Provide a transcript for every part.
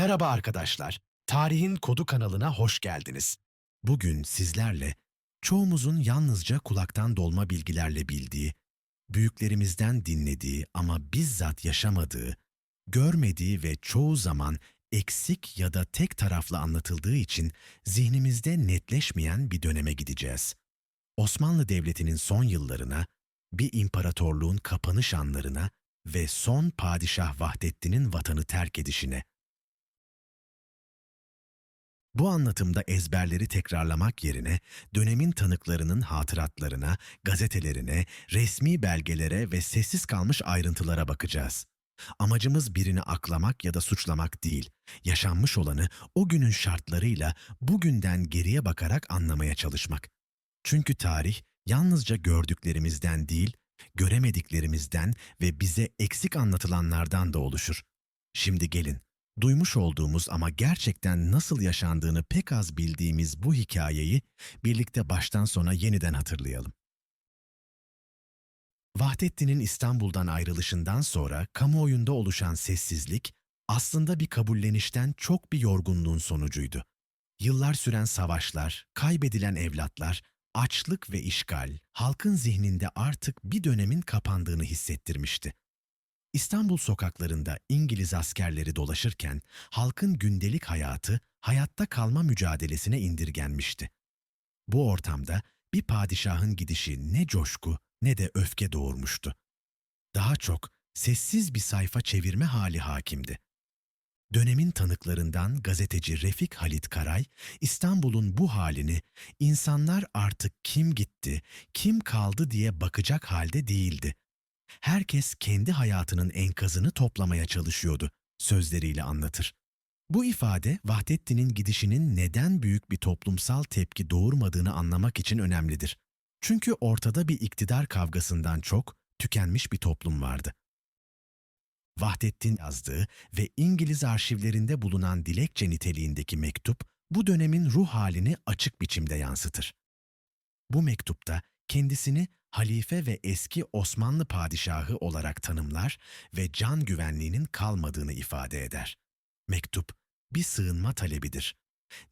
Merhaba arkadaşlar. Tarihin Kodu kanalına hoş geldiniz. Bugün sizlerle çoğumuzun yalnızca kulaktan dolma bilgilerle bildiği, büyüklerimizden dinlediği ama bizzat yaşamadığı, görmediği ve çoğu zaman eksik ya da tek taraflı anlatıldığı için zihnimizde netleşmeyen bir döneme gideceğiz. Osmanlı Devleti'nin son yıllarına, bir imparatorluğun kapanış anlarına ve son padişah Vahdettin'in vatanı terk edişine, bu anlatımda ezberleri tekrarlamak yerine dönemin tanıklarının hatıratlarına, gazetelerine, resmi belgelere ve sessiz kalmış ayrıntılara bakacağız. Amacımız birini aklamak ya da suçlamak değil, yaşanmış olanı o günün şartlarıyla bugünden geriye bakarak anlamaya çalışmak. Çünkü tarih yalnızca gördüklerimizden değil, göremediklerimizden ve bize eksik anlatılanlardan da oluşur. Şimdi gelin, duymuş olduğumuz ama gerçekten nasıl yaşandığını pek az bildiğimiz bu hikayeyi birlikte baştan sona yeniden hatırlayalım. Vahdettin'in İstanbul'dan ayrılışından sonra kamuoyunda oluşan sessizlik aslında bir kabullenişten çok bir yorgunluğun sonucuydu. Yıllar süren savaşlar, kaybedilen evlatlar, açlık ve işgal halkın zihninde artık bir dönemin kapandığını hissettirmişti. İstanbul sokaklarında İngiliz askerleri dolaşırken halkın gündelik hayatı hayatta kalma mücadelesine indirgenmişti. Bu ortamda bir padişahın gidişi ne coşku ne de öfke doğurmuştu. Daha çok sessiz bir sayfa çevirme hali hakimdi. Dönemin tanıklarından gazeteci Refik Halit Karay, İstanbul'un bu halini insanlar artık kim gitti, kim kaldı diye bakacak halde değildi herkes kendi hayatının enkazını toplamaya çalışıyordu, sözleriyle anlatır. Bu ifade Vahdettin'in gidişinin neden büyük bir toplumsal tepki doğurmadığını anlamak için önemlidir. Çünkü ortada bir iktidar kavgasından çok tükenmiş bir toplum vardı. Vahdettin yazdığı ve İngiliz arşivlerinde bulunan dilekçe niteliğindeki mektup bu dönemin ruh halini açık biçimde yansıtır. Bu mektupta kendisini halife ve eski Osmanlı padişahı olarak tanımlar ve can güvenliğinin kalmadığını ifade eder. Mektup bir sığınma talebidir.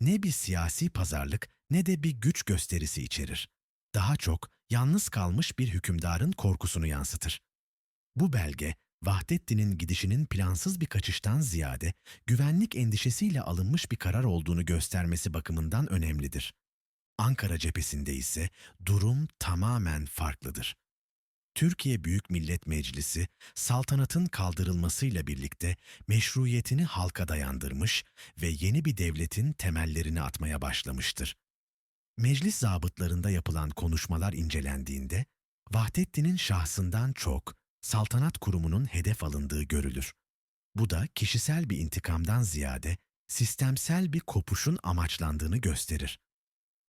Ne bir siyasi pazarlık ne de bir güç gösterisi içerir. Daha çok yalnız kalmış bir hükümdarın korkusunu yansıtır. Bu belge Vahdettin'in gidişinin plansız bir kaçıştan ziyade güvenlik endişesiyle alınmış bir karar olduğunu göstermesi bakımından önemlidir. Ankara cephesinde ise durum tamamen farklıdır. Türkiye Büyük Millet Meclisi, saltanatın kaldırılmasıyla birlikte meşruiyetini halka dayandırmış ve yeni bir devletin temellerini atmaya başlamıştır. Meclis zabıtlarında yapılan konuşmalar incelendiğinde, Vahdettin'in şahsından çok saltanat kurumunun hedef alındığı görülür. Bu da kişisel bir intikamdan ziyade sistemsel bir kopuşun amaçlandığını gösterir.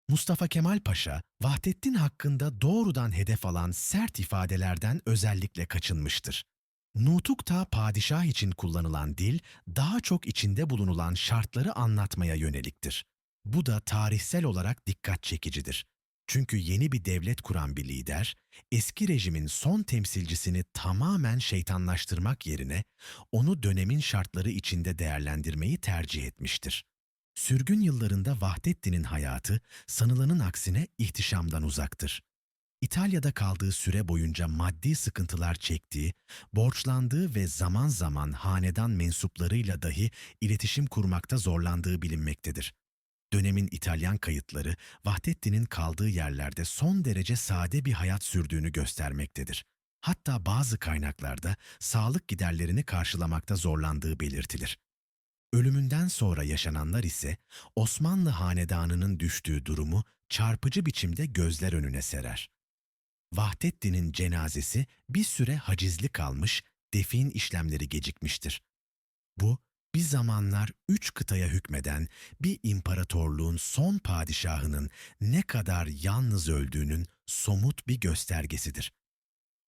Mustafa Kemal Paşa, Vahdettin hakkında doğrudan hedef alan sert ifadelerden özellikle kaçınmıştır. Nutuk'ta padişah için kullanılan dil, daha çok içinde bulunulan şartları anlatmaya yöneliktir. Bu da tarihsel olarak dikkat çekicidir. Çünkü yeni bir devlet kuran bir lider, eski rejimin son temsilcisini tamamen şeytanlaştırmak yerine onu dönemin şartları içinde değerlendirmeyi tercih etmiştir. Sürgün yıllarında Vahdettin'in hayatı sanılanın aksine ihtişamdan uzaktır. İtalya'da kaldığı süre boyunca maddi sıkıntılar çektiği, borçlandığı ve zaman zaman hanedan mensuplarıyla dahi iletişim kurmakta zorlandığı bilinmektedir. Dönemin İtalyan kayıtları Vahdettin'in kaldığı yerlerde son derece sade bir hayat sürdüğünü göstermektedir. Hatta bazı kaynaklarda sağlık giderlerini karşılamakta zorlandığı belirtilir. Ölümünden sonra yaşananlar ise Osmanlı hanedanının düştüğü durumu çarpıcı biçimde gözler önüne serer. Vahdettin'in cenazesi bir süre hacizli kalmış, defin işlemleri gecikmiştir. Bu, bir zamanlar üç kıtaya hükmeden bir imparatorluğun son padişahının ne kadar yalnız öldüğünün somut bir göstergesidir.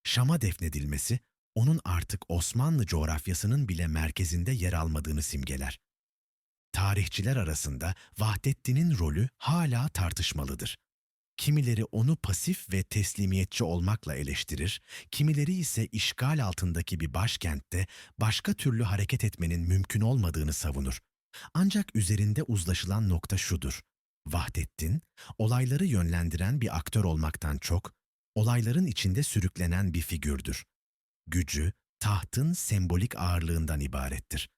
Şam'a defnedilmesi onun artık Osmanlı coğrafyasının bile merkezinde yer almadığını simgeler. Tarihçiler arasında Vahdettin'in rolü hala tartışmalıdır. Kimileri onu pasif ve teslimiyetçi olmakla eleştirir, kimileri ise işgal altındaki bir başkentte başka türlü hareket etmenin mümkün olmadığını savunur. Ancak üzerinde uzlaşılan nokta şudur. Vahdettin, olayları yönlendiren bir aktör olmaktan çok, olayların içinde sürüklenen bir figürdür. Gücü, tahtın sembolik ağırlığından ibarettir.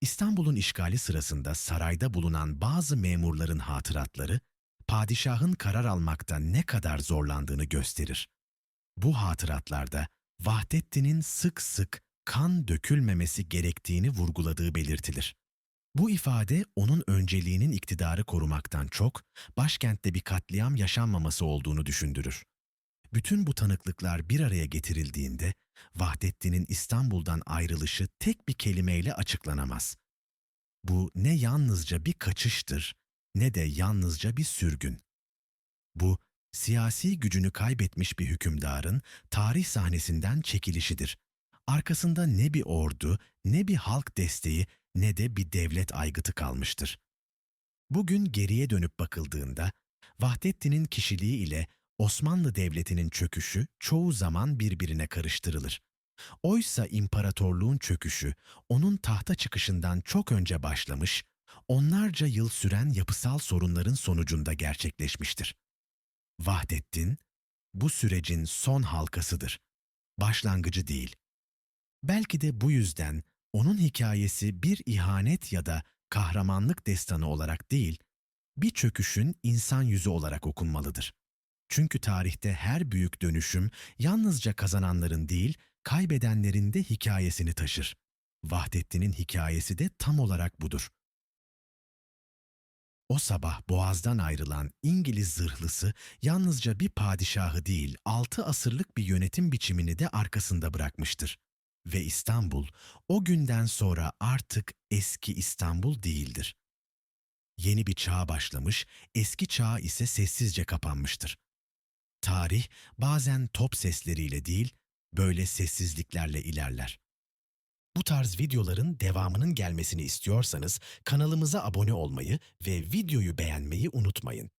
İstanbul'un işgali sırasında sarayda bulunan bazı memurların hatıratları, padişahın karar almakta ne kadar zorlandığını gösterir. Bu hatıratlarda Vahdettin'in sık sık kan dökülmemesi gerektiğini vurguladığı belirtilir. Bu ifade onun önceliğinin iktidarı korumaktan çok, başkentte bir katliam yaşanmaması olduğunu düşündürür. Bütün bu tanıklıklar bir araya getirildiğinde, Vahdettin'in İstanbul'dan ayrılışı tek bir kelimeyle açıklanamaz. Bu ne yalnızca bir kaçıştır, ne de yalnızca bir sürgün. Bu, siyasi gücünü kaybetmiş bir hükümdarın tarih sahnesinden çekilişidir. Arkasında ne bir ordu, ne bir halk desteği, ne de bir devlet aygıtı kalmıştır. Bugün geriye dönüp bakıldığında, Vahdettin'in kişiliği ile Osmanlı Devleti'nin çöküşü çoğu zaman birbirine karıştırılır. Oysa imparatorluğun çöküşü onun tahta çıkışından çok önce başlamış, onlarca yıl süren yapısal sorunların sonucunda gerçekleşmiştir. Vahdettin, bu sürecin son halkasıdır. Başlangıcı değil. Belki de bu yüzden onun hikayesi bir ihanet ya da kahramanlık destanı olarak değil, bir çöküşün insan yüzü olarak okunmalıdır. Çünkü tarihte her büyük dönüşüm yalnızca kazananların değil, kaybedenlerin de hikayesini taşır. Vahdettin'in hikayesi de tam olarak budur. O sabah boğazdan ayrılan İngiliz zırhlısı yalnızca bir padişahı değil, altı asırlık bir yönetim biçimini de arkasında bırakmıştır. Ve İstanbul o günden sonra artık eski İstanbul değildir. Yeni bir çağ başlamış, eski çağ ise sessizce kapanmıştır. Tarih bazen top sesleriyle değil, böyle sessizliklerle ilerler. Bu tarz videoların devamının gelmesini istiyorsanız kanalımıza abone olmayı ve videoyu beğenmeyi unutmayın.